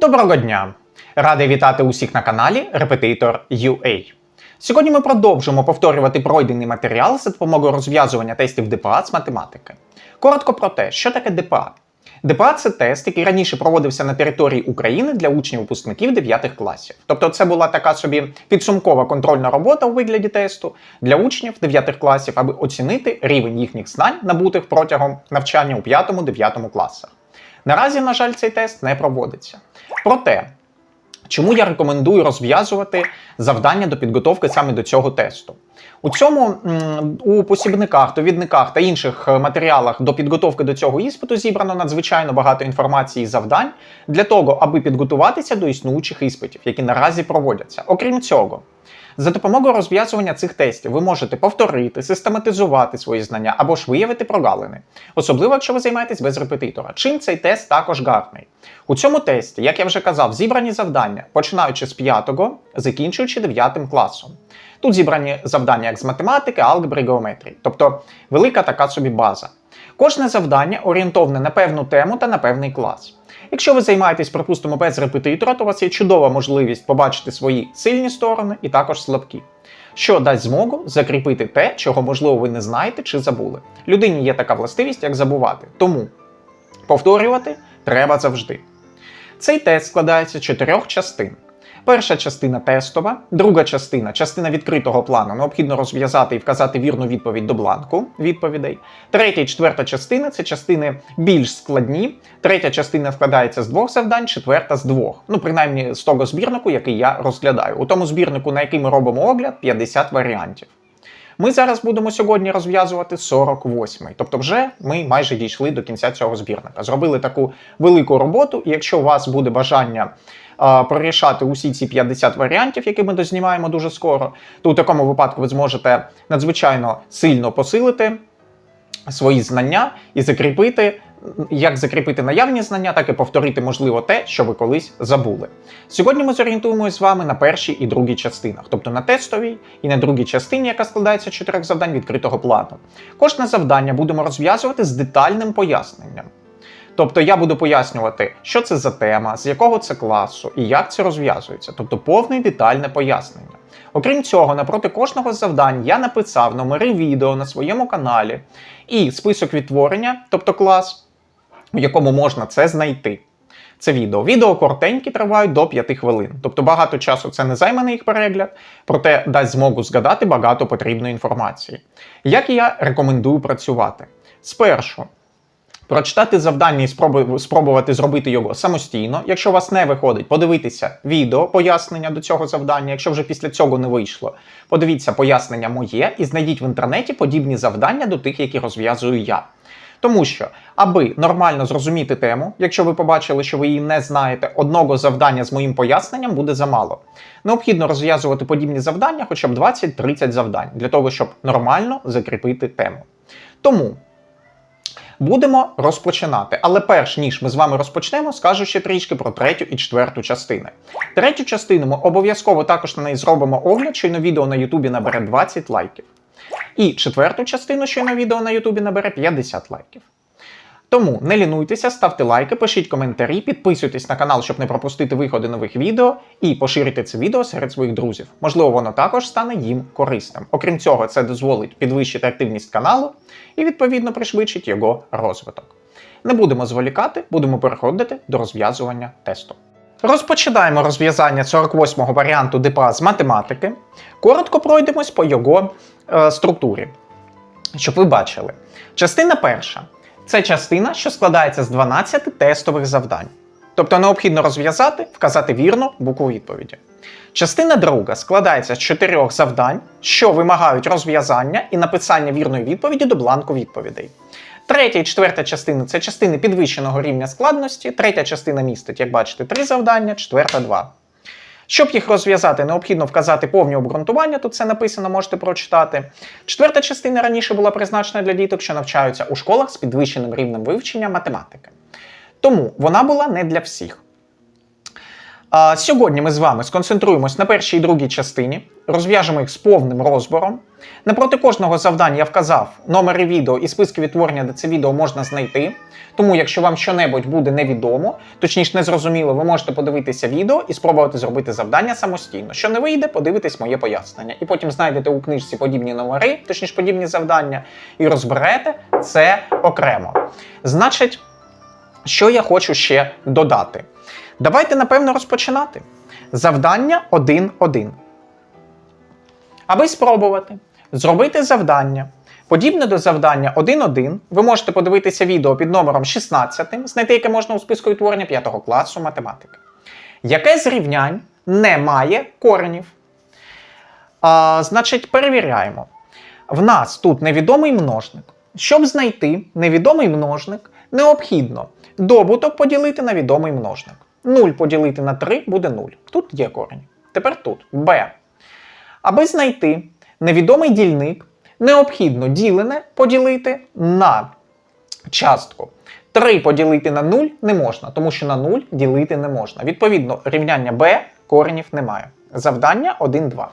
Доброго дня! Радий вітати усіх на каналі Repetitor UA. Сьогодні ми продовжимо повторювати пройдений матеріал за допомогою розв'язування тестів ДПА з математики. Коротко про те, що таке ДПА. ДПА це тест, який раніше проводився на території України для учнів-випускників 9 класів. Тобто, це була така собі підсумкова контрольна робота у вигляді тесту для учнів 9 класів, аби оцінити рівень їхніх знань, набутих протягом навчання у 5-9 класах. Наразі, на жаль, цей тест не проводиться. Проте, чому я рекомендую розв'язувати завдання до підготовки саме до цього тесту? У цьому у посібниках, довідниках та інших е, матеріалах до підготовки до цього іспиту зібрано надзвичайно багато інформації і завдань для того, аби підготуватися до існуючих іспитів, які наразі проводяться. Окрім цього, за допомогою розв'язування цих тестів ви можете повторити, систематизувати свої знання або ж виявити прогалини, особливо якщо ви займаєтесь без репетитора. Чим цей тест також гарний? У цьому тесті, як я вже казав, зібрані завдання, починаючи з 5-го, закінчуючи 9 класом. Тут зібрані завдання як з математики, алгебри, геометрії, тобто велика така собі база. Кожне завдання орієнтоване на певну тему та на певний клас. Якщо ви займаєтесь, припустимо, без репетитора, то у вас є чудова можливість побачити свої сильні сторони і також слабкі, що дасть змогу закріпити те, чого, можливо, ви не знаєте чи забули. Людині є така властивість, як забувати. Тому повторювати треба завжди. Цей тест складається з чотирьох частин. Перша частина тестова, друга частина частина відкритого плану. Необхідно розв'язати і вказати вірну відповідь до бланку відповідей. Третя і четверта частина це частини більш складні. Третя частина складається з двох завдань, четверта з двох. Ну, принаймні з того збірнику, який я розглядаю. У тому збірнику, на який ми робимо огляд, 50 варіантів. Ми зараз будемо сьогодні розв'язувати 48-й. Тобто, вже ми майже дійшли до кінця цього збірника. Зробили таку велику роботу, і якщо у вас буде бажання прорішати усі ці 50 варіантів, які ми дознімаємо дуже скоро, то у такому випадку ви зможете надзвичайно сильно посилити свої знання і закріпити. Як закріпити наявні знання, так і повторити, можливо, те, що ви колись забули. Сьогодні ми зорієнтуємося з вами на першій і другій частинах, тобто на тестовій і на другій частині, яка складається з чотирьох завдань відкритого плану. Кожне завдання будемо розв'язувати з детальним поясненням. Тобто я буду пояснювати, що це за тема, з якого це класу і як це розв'язується, тобто повне і детальне пояснення. Окрім цього, напроти кожного завдань я написав номери відео на своєму каналі і список відтворення, тобто клас, в якому можна це знайти. Це відео. Відео коротенькі тривають до 5 хвилин. Тобто багато часу це не займе на їх перегляд, проте дасть змогу згадати багато потрібної інформації. Як я рекомендую працювати? Спершу. Прочитати завдання і спробу- спробувати зробити його самостійно. Якщо у вас не виходить, подивитися відео пояснення до цього завдання. Якщо вже після цього не вийшло, подивіться пояснення моє і знайдіть в інтернеті подібні завдання до тих, які розв'язую я. Тому що, аби нормально зрозуміти тему, якщо ви побачили, що ви її не знаєте, одного завдання з моїм поясненням буде замало. Необхідно розв'язувати подібні завдання, хоча б 20-30 завдань, для того, щоб нормально закріпити тему. Тому будемо розпочинати. Але перш ніж ми з вами розпочнемо, скажу ще трішки про третю і четверту частини. Третю частину ми обов'язково також на неї зробимо огляд, щойно відео на Ютубі набере 20 лайків. І четверту частину щойно відео на Ютубі набере 50 лайків. Тому не лінуйтеся, ставте лайки, пишіть коментарі, підписуйтесь на канал, щоб не пропустити виходи нових відео, і поширюйте це відео серед своїх друзів. Можливо, воно також стане їм корисним. Окрім цього, це дозволить підвищити активність каналу і відповідно пришвидшить його розвиток. Не будемо зволікати, будемо переходити до розв'язування тесту. Розпочинаємо розв'язання 48-го варіанту ДПА з математики. Коротко пройдемось по його е, структурі, щоб ви бачили. Частина перша це частина, що складається з 12 тестових завдань. Тобто необхідно розв'язати, вказати вірну букву відповіді. Частина друга складається з чотирьох завдань, що вимагають розв'язання і написання вірної відповіді до бланку відповідей. Третя і четверта частини це частини підвищеного рівня складності. Третя частина містить, як бачите, три завдання, четверта два. Щоб їх розв'язати, необхідно вказати повні обґрунтування, тут це написано, можете прочитати. Четверта частина раніше була призначена для діток, що навчаються у школах з підвищеним рівнем вивчення математики. Тому вона була не для всіх. Сьогодні ми з вами сконцентруємось на першій і другій частині, розв'яжемо їх з повним розбором. Напроти кожного завдання я вказав номери відео і списки відтворення, де це відео можна знайти. Тому, якщо вам щонебудь буде невідомо, точніше незрозуміло, ви можете подивитися відео і спробувати зробити завдання самостійно. Що не вийде, подивитесь моє пояснення. І потім знайдете у книжці подібні номери, точніше подібні завдання, і розберете це окремо. Значить, що я хочу ще додати? Давайте, напевно, розпочинати. Завдання 1.1. Аби спробувати зробити завдання. Подібне до завдання 1.1, ви можете подивитися відео під номером 16, знайти яке можна у списку відтворення 5 класу математики. Яке з рівнянь не має коренів? А, Значить, перевіряємо. В нас тут невідомий множник. Щоб знайти невідомий множник, необхідно добуток поділити на відомий множник. 0 поділити на 3 буде 0. Тут є корінь. Тепер тут b. Аби знайти невідомий дільник, необхідно ділене поділити на частку. 3 поділити на 0 не можна, тому що на 0 ділити не можна. Відповідно, рівняння b коренів немає. Завдання 1-2.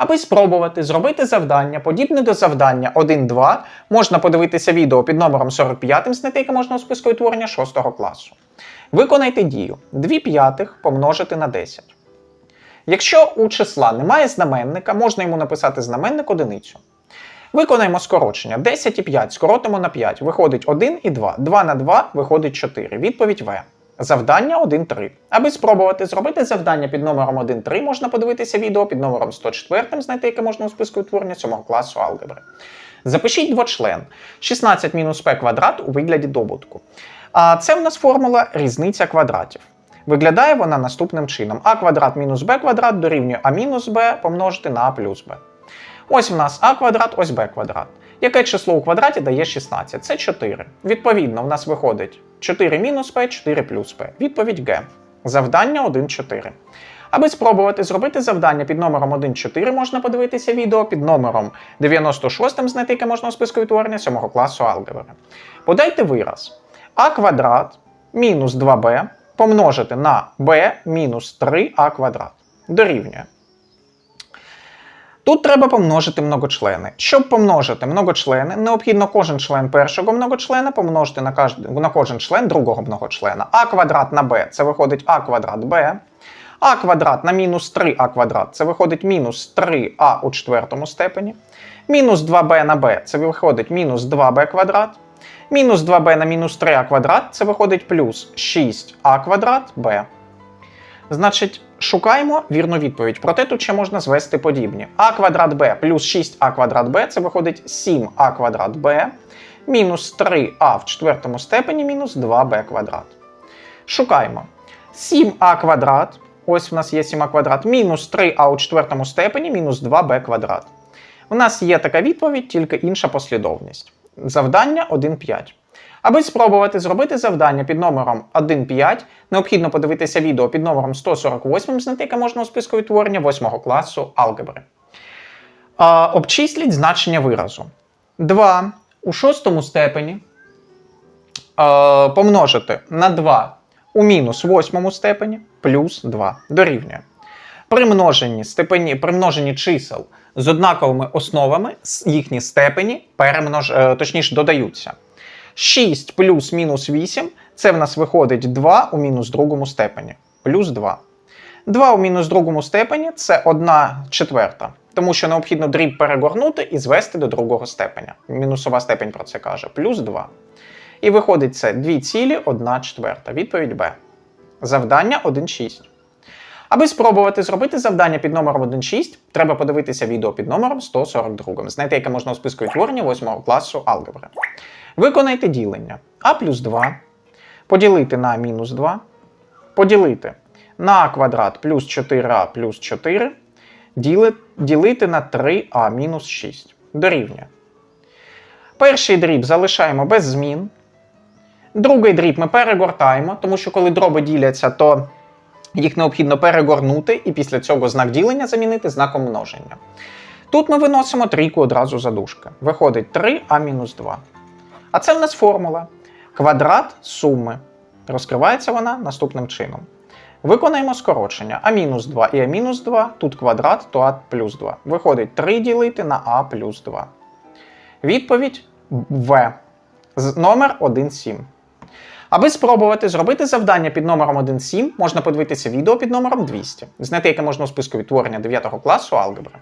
Аби спробувати зробити завдання, подібне до завдання 1-2, можна подивитися відео під номером 45, знайти яке можна у списку відтворення 6 класу. Виконайте дію 2 п'ятих помножити на 10. Якщо у числа немає знаменника, можна йому написати знаменник одиницю. Виконаємо скорочення. 10 і 5 скоротимо на 5. Виходить 1 і 2. 2 на 2 виходить 4. Відповідь В. Завдання 1.3. Аби спробувати зробити завдання під номером 1.3, можна подивитися відео під номером 104, знайти яке можна у списку відтворення 7 класу алгебри. Запишіть двочлен 16 мінус p квадрат у вигляді добутку. А це в нас формула різниця квадратів. Виглядає вона наступним чином: а квадрат мінус b квадрат дорівнює а мінус b помножити на а плюс b. Ось в нас а квадрат, ось b квадрат. Яке число у квадраті дає 16? Це 4. Відповідно, в нас виходить 4 мінус p, 4 плюс p. Відповідь Г. Завдання 1,4. Аби спробувати зробити завдання під номером 1.4, можна подивитися відео під номером 96, знайти яке можна у списку відтворення 7 класу алгебри. Подайте вираз а квадрат мінус 2b помножити на b мінус 3а квадрат. Дорівнює. Тут треба помножити многочлени. Щоб помножити многочлени, необхідно кожен член першого многочлена помножити на, кож... на кожен член другого многочлена. А квадрат на b це виходить а квадрат b. А квадрат на мінус 3а квадрат це виходить мінус 3а у четвертому степені. Мінус 2b на b це виходить мінус 2b квадрат. Мінус 2b на мінус 3а квадрат це виходить плюс 6а квадрат b. Значить, шукаємо вірну відповідь. Проте тут ще можна звести подібні. а квадрат b плюс 6а квадрат b це виходить 7а квадрат b мінус 3а в четвертому степені мінус 2b квадрат. Шукаємо 7а квадрат. Ось в нас є 7а квадрат, мінус 3а у четвертому степені мінус 2b квадрат. У нас є така відповідь, тільки інша послідовність. Завдання 1.5. Аби спробувати зробити завдання під номером 1.5, необхідно подивитися відео під номером 148, знайти яке можна у списку відтворення 8 класу алгебри. А, обчисліть значення виразу. 2 у шостому степені а, помножити на 2 у мінус восьмому степені плюс 2 дорівнює. При множенні, степені, при множенні чисел з однаковими основами їхні степені перемнож... е, точніше додаються. 6 плюс мінус 8 це в нас виходить 2 у мінус другому степені. Плюс 2. 2 у мінус другому степені це 1 четверта. Тому що необхідно дріб перегорнути і звести до другого степеня. Мінусова степень про це каже. Плюс 2. І виходить це 2 цілі 1 четверта. Відповідь Б. Завдання 1,6. Аби спробувати зробити завдання під номером 1.6, треба подивитися відео під номером 142, знайти яке можна у списку відтворення 8 класу алгебри. Виконайте ділення а плюс 2, поділити на мінус 2, поділити на квадрат плюс 4а плюс 4, діли- ділити на 3а мінус 6. Дорівнює. Перший дріб залишаємо без змін. Другий дріб ми перегортаємо, тому що коли дроби діляться, то їх необхідно перегорнути і після цього знак ділення замінити знаком множення. Тут ми виносимо трійку одразу за дужки. Виходить 3а мінус 2. А це в нас формула. Квадрат суми. Розкривається вона наступним чином. Виконаємо скорочення. А мінус 2 і а мінус 2, тут квадрат, то а плюс 2. Виходить 3 ділити на а плюс 2. Відповідь В. Номер 1,7. Аби спробувати зробити завдання під номером 1.7, можна подивитися відео під номером 200, знайти яке можна у списку відтворення 9 класу алгебри.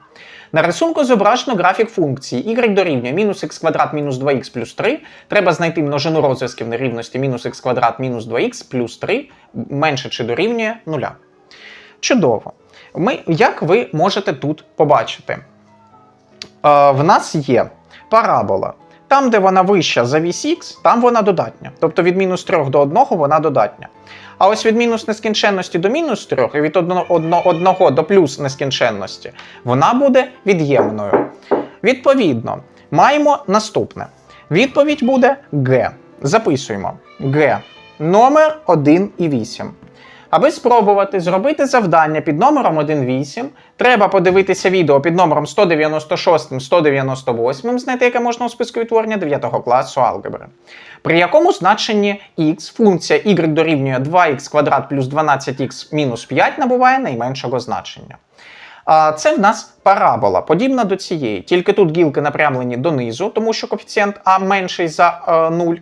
На рисунку зображено графік функції y дорівнює мінус х квадрат мінус 2х плюс 3. Треба знайти множину розв'язків нерівності мінус х квадрат мінус 2х плюс 3 менше чи дорівнює 0. Чудово. Ми, як ви можете тут побачити? Е, в нас є парабола. Там, де вона вища за х, там вона додатня. Тобто від мінус 3 до 1 вона додатня. А ось від мінус нескінченності до мінус 3 і від 1 до плюс нескінченності вона буде від'ємною. Відповідно, маємо наступне. Відповідь буде Г. Записуємо Г. Номер 1 і 8. Аби спробувати зробити завдання під номером 1.8, треба подивитися відео під номером 196-198, знайти яке можна у списку відтворення 9 класу алгебри. При якому значенні x функція y дорівнює 2х квадрат плюс 12х мінус 5 набуває найменшого значення. А, Це в нас парабола, подібна до цієї. Тільки тут гілки напрямлені донизу, тому що коефіцієнт А менший за е, 0.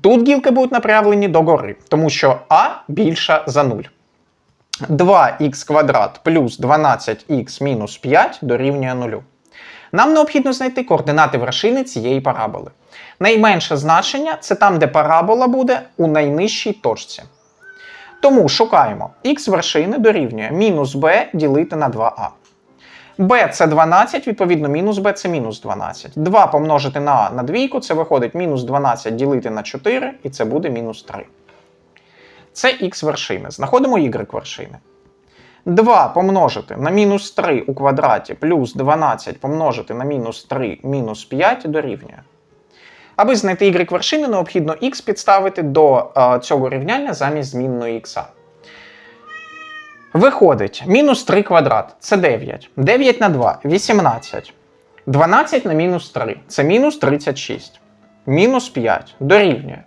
Тут гілки будуть направлені догори, тому що А більша за 0. 2х квадрат плюс 12х мінус 5 дорівнює 0. Нам необхідно знайти координати вершини цієї параболи. Найменше значення це там, де парабола буде у найнижчій точці. Тому шукаємо х вершини дорівнює мінус b ділити на 2а. B це 12, відповідно, мінус b це мінус 12. 2 помножити на а на двійку, це виходить мінус 12 ділити на 4, і це буде мінус 3. Це х вершини. Знаходимо y вершини. 2 помножити на мінус 3 у квадраті плюс 12 помножити на мінус 3 мінус 5 дорівнює. Аби знайти y вершини, необхідно x підставити до е, цього рівняння замість змінної х. Виходить, мінус 3 квадрат це 9. 9 на 2 18. 12 на мінус 3 це мінус 36. Мінус 5 дорівнює.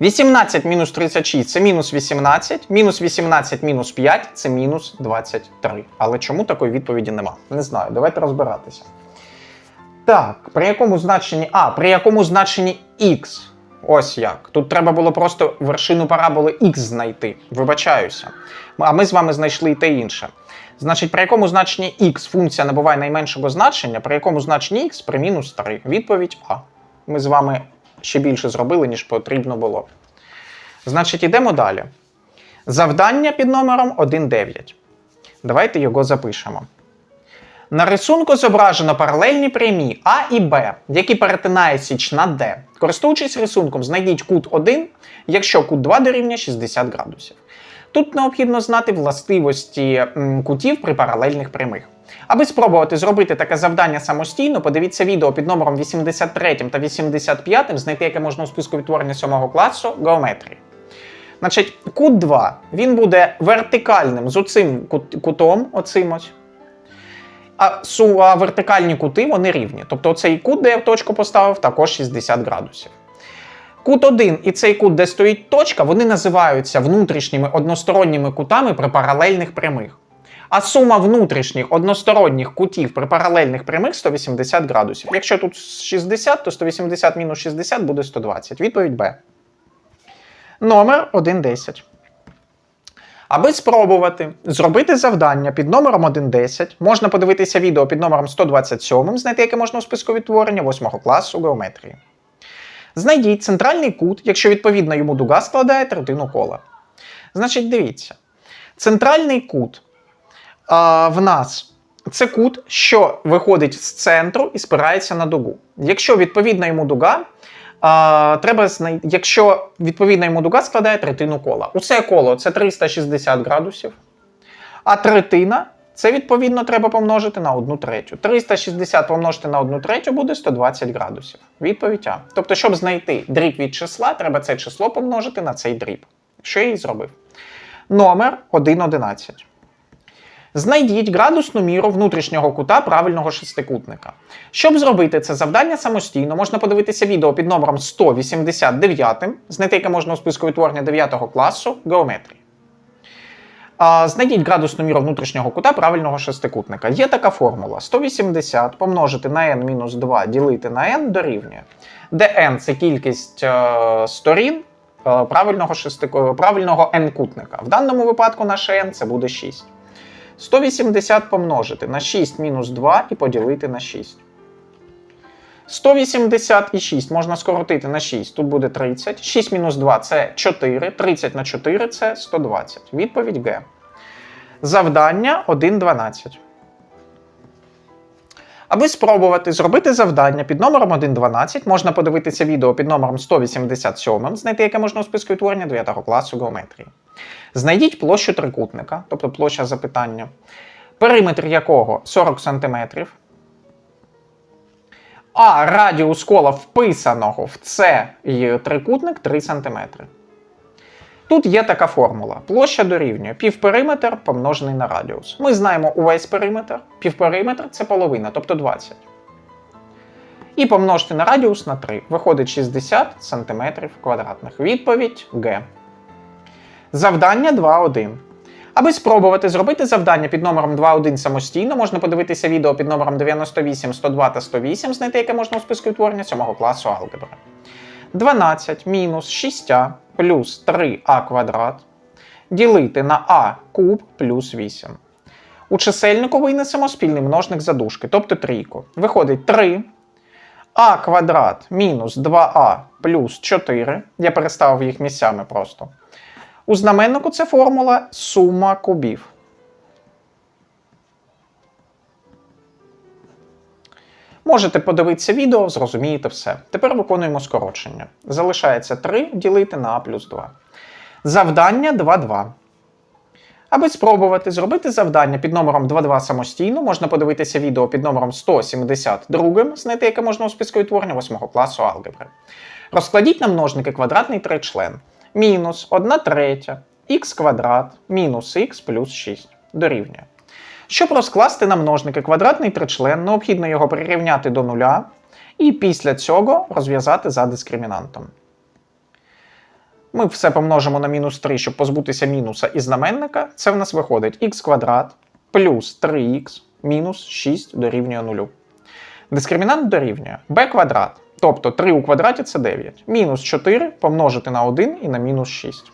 18 мінус 36 це мінус 18. Мінус 18 мінус 5 це мінус 23. Але чому такої відповіді нема? Не знаю. Давайте розбиратися. Так, при якому значенні А, при якому значенні Х? Ось як. Тут треба було просто вершину параболи Х знайти. Вибачаюся. А ми з вами знайшли і те інше. Значить, при якому значенні Х функція набуває найменшого значення, при якому значенні Х при мінус 3. Відповідь А. Ми з вами ще більше зробили, ніж потрібно було. Значить, йдемо далі. Завдання під номером 1.9. Давайте його запишемо. На рисунку зображено паралельні прямі А і Б, які перетинає січ на Д. Користуючись рисунком, знайдіть кут 1, якщо кут 2 дорівнює 60 градусів. Тут необхідно знати властивості кутів при паралельних прямих. Аби спробувати зробити таке завдання самостійно, подивіться відео під номером 83 та 85, знайти яке можна у списку відтворення 7 класу геометрії. Значить, кут 2 він буде вертикальним з оцим кут- кутом, оцим ось. А, су, вертикальні кути вони рівні. Тобто цей кут, де я точку поставив, також 60 градусів. Кут 1 і цей кут, де стоїть точка, вони називаються внутрішніми односторонніми кутами при паралельних прямих. А сума внутрішніх односторонніх кутів при паралельних прямих 180 градусів. Якщо тут 60, то 180 мінус 60 буде 120. Відповідь Б. Номер 1.10. Аби спробувати зробити завдання під номером 1.10, можна подивитися відео під номером 127, знайти яке можна у списку відтворення 8 класу геометрії. Знайдіть центральний кут, якщо відповідно йому дуга складає третину кола. Значить, дивіться. Центральний кут а, в нас це кут, що виходить з центру і спирається на дугу. Якщо відповідна йому дуга, а, треба знай... якщо відповідна йому дуга складає третину кола. Усе коло це 360 градусів, а третина це відповідно треба помножити на 1 третю. 360 помножити на 1 третю буде 120 градусів. Відповідь А. Тобто, щоб знайти дріб від числа, треба це число помножити на цей дріб. Що я і зробив. Номер 1.11. Знайдіть градусну міру внутрішнього кута правильного шестикутника. Щоб зробити це завдання самостійно, можна подивитися відео під номером 189, знайти яке можна у списку відтворення 9 класу геометрії. Знайдіть градусну міру внутрішнього кута правильного шестикутника. Є така формула: 180 помножити на n-2 ділити на n дорівнює. Де n це кількість е, сторін е, правильного, шестику... правильного n-кутника. В даному випадку наше n це буде 6. 180 помножити на 6 мінус 2 і поділити на 6. 180 і 6 можна скоротити на 6. Тут буде 30. 6 мінус 2 це 4. 30 на 4 це 120. Відповідь Г. Завдання 1.12. Аби спробувати зробити завдання під номером 1.12, можна подивитися відео під номером 187, знайти яке можна у списку відтворення 9 класу геометрії. Знайдіть площу трикутника, тобто площа запитання, периметр якого 40 см, а радіус кола вписаного в цей трикутник 3 см. Тут є така формула. Площа дорівнює півпериметр помножений на радіус. Ми знаємо увесь периметр. Півпериметр це половина, тобто 20. І помножити на радіус на 3. Виходить 60 см квадратних. Відповідь Г. Завдання 2.1. Аби спробувати зробити завдання під номером 2.1 самостійно, можна подивитися відео під номером 98, 102 та 108, знайти яке можна у списку відтворення 7 класу алгебри. 12 мінус 6а плюс 3а квадрат ділити на а куб плюс 8. У чисельнику винесемо спільний множник задушки, тобто трійку. Виходить 3 а квадрат мінус 2а плюс 4. Я переставив їх місцями просто. У знаменнику це формула сума кубів. Можете подивитися відео, зрозумієте все. Тепер виконуємо скорочення. Залишається 3 ділити на а плюс 2. Завдання 2,2. Аби спробувати зробити завдання під номером 2.2 самостійно, можна подивитися відео під номером 172, знайти яке можна у списку відтворення 8 класу алгебри. Розкладіть на множники квадратний тричлен. Мінус 1 третя х квадрат мінус х плюс 6 дорівнює. Щоб розкласти на множники квадратний тричлен, необхідно його прирівняти до нуля і після цього розв'язати за дискримінантом. Ми все помножимо на мінус 3, щоб позбутися мінуса і знаменника. Це в нас виходить х квадрат плюс 3х мінус 6 дорівнює 0. Дискримінант дорівнює b квадрат, тобто 3 у квадраті це 9. Мінус 4 помножити на 1 і на мінус 6.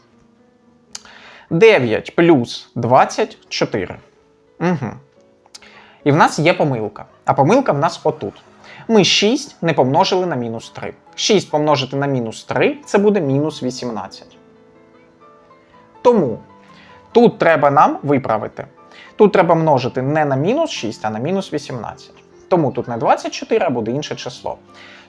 9 плюс 24. Угу. І в нас є помилка. А помилка в нас отут. Ми 6 не помножили на мінус 3. 6 помножити на мінус 3 це буде мінус 18. Тому тут треба нам виправити. Тут треба множити не на мінус 6, а на мінус 18. Тому тут не 24, а буде інше число.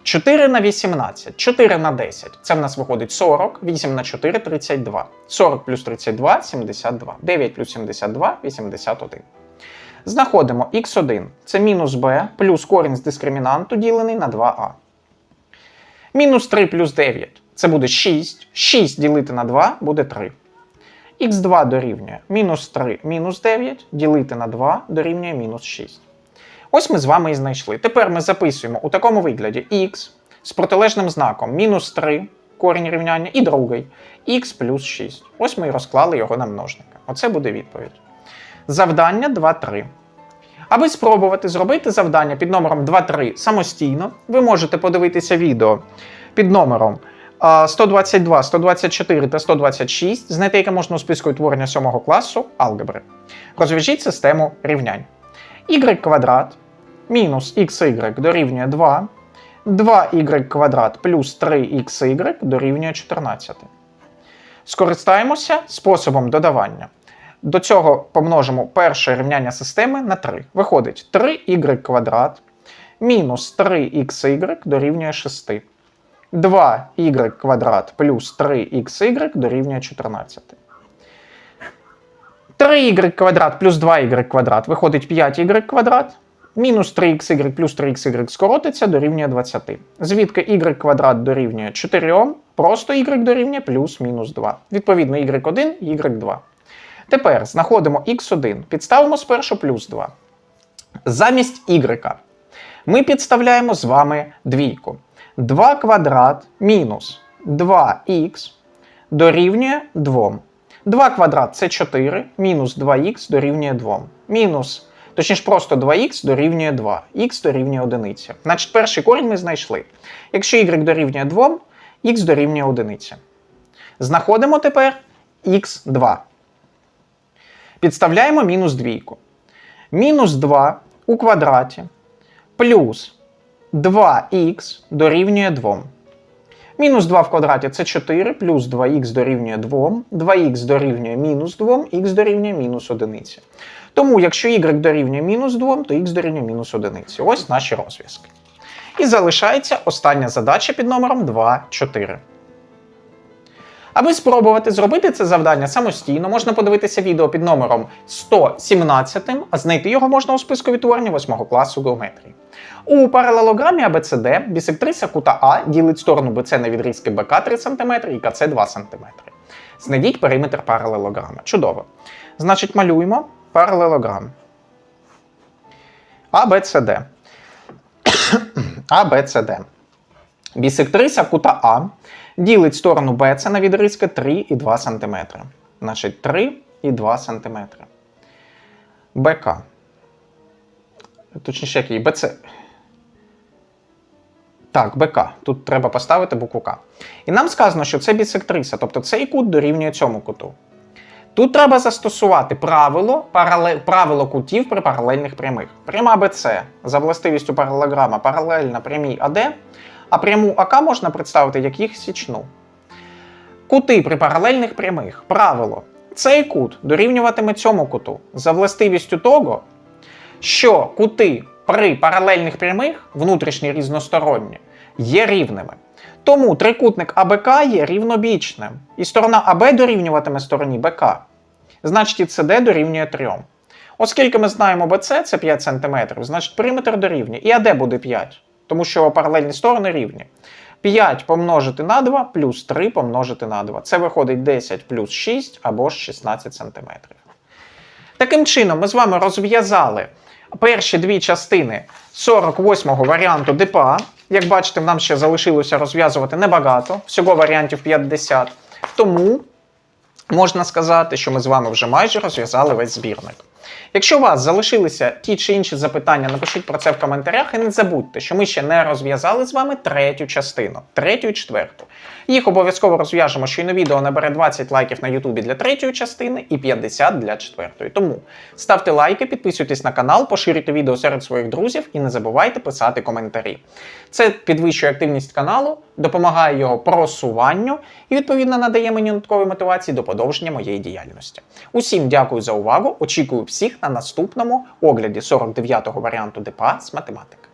4 на 18, 4 на 10. Це в нас виходить 40, 8 на 4 32. 40 плюс 32 72. 9 плюс 72 81. Знаходимо х1 це мінус b плюс корінь з дискримінанту ділений на 2а. Мінус 3 плюс 9 це буде 6. 6 ділити на 2 буде 3. х2 дорівнює мінус 3 мінус 9 ділити на 2 дорівнює мінус 6. Ось ми з вами і знайшли. Тепер ми записуємо у такому вигляді х з протилежним знаком мінус 3 корінь рівняння і другий х плюс 6. Ось ми і розклали його на множники. Оце буде відповідь. Завдання 2.3. Аби спробувати зробити завдання під номером 2.3 самостійно, ви можете подивитися відео під номером 122, 124 та 126, знайти яке можна у списку утворення 7 класу алгебри. Розв'яжіть систему рівнянь. y квадрат мінус xy дорівнює 2, 2y квадрат плюс 3xy дорівнює 14. Скористаємося способом додавання. До цього помножимо перше рівняння системи на 3. Виходить 3y квадрат мінус 3xy дорівнює 6. 2y квадрат плюс 3xy дорівнює 14. 3y квадрат плюс 2y квадрат виходить 5y квадрат. Мінус 3xy плюс 3xy скоротиться дорівнює 20. Звідки y квадрат дорівнює 4, просто y дорівнює плюс мінус 2. Відповідно, y1, y2. Тепер знаходимо х1, підставимо спершу плюс 2. Замість y ми підставляємо з вами двійку. 2 квадрат мінус 2х дорівнює 2. 2 квадрат це 4, мінус 2х дорівнює 2. Мінус, точніше, просто 2х дорівнює 2, х дорівнює 1. Значить, перший корінь ми знайшли. Якщо y дорівнює 2, х дорівнює 1. Знаходимо тепер х2. Підставляємо мінус двійку. Мінус 2 у квадраті плюс 2х дорівнює 2. Мінус 2 в квадраті це 4, плюс 2х дорівнює 2, 2х дорівнює мінус 2, х дорівнює мінус 1. Тому, якщо y дорівнює мінус 2, то х дорівнює мінус 1. Ось наші розв'язки. І залишається остання задача під номером 2, 4. Аби спробувати зробити це завдання самостійно, можна подивитися відео під номером 117, а знайти його можна у списку відтворення 8 класу геометрії. У паралелограмі ABCD бісектриса кута А ділить сторону BC на відрізки БК 3 см і КЦ 2 см. Знайдіть периметр паралелограма. Чудово. Значить, малюємо паралелограм. ABCD. ABCD. Бісектриса кута А ділить сторону BC на відрізки 3,2 см. Значить, 3,2 см. БК. Точніше, який БЦ. Так, БК. Тут треба поставити букву К. І нам сказано, що це бісектриса, тобто цей кут дорівнює цьому куту. Тут треба застосувати правило, парале... правило кутів при паралельних прямих. Пряма БЦ за властивістю паралелограма паралельна прямій АД, а пряму АК можна представити як їх січну. Кути при паралельних прямих. Правило. Цей кут дорівнюватиме цьому куту за властивістю того, що кути при паралельних прямих, внутрішні різносторонні, є рівними. Тому трикутник АБК є рівнобічним, і сторона АБ дорівнюватиме стороні БК. Значить, і СД дорівнює 3. Оскільки ми знаємо БЦ це 5 см, значить периметр дорівнює. І АД буде 5, тому що паралельні сторони рівні. 5 помножити на 2 плюс 3 помножити на 2. Це виходить 10 плюс 6 або ж 16 см. Таким чином, ми з вами розв'язали перші дві частини 48-го варіанту ДПА. Як бачите, нам ще залишилося розв'язувати небагато, всього варіантів 50. Тому можна сказати, що ми з вами вже майже розв'язали весь збірник. Якщо у вас залишилися ті чи інші запитання, напишіть про це в коментарях і не забудьте, що ми ще не розв'язали з вами третю частину, третю і четверту. Їх обов'язково розв'яжемо, щойно відео набере 20 лайків на Ютубі для третьої частини і 50 для четвертої. Тому ставте лайки, підписуйтесь на канал, поширюйте відео серед своїх друзів і не забувайте писати коментарі. Це підвищує активність каналу, допомагає його просуванню і, відповідно, надає мені додаткові мотивації до подовження моєї діяльності. Усім дякую за увагу. Очікую всіх на наступному огляді 49-го варіанту ДПА з математики.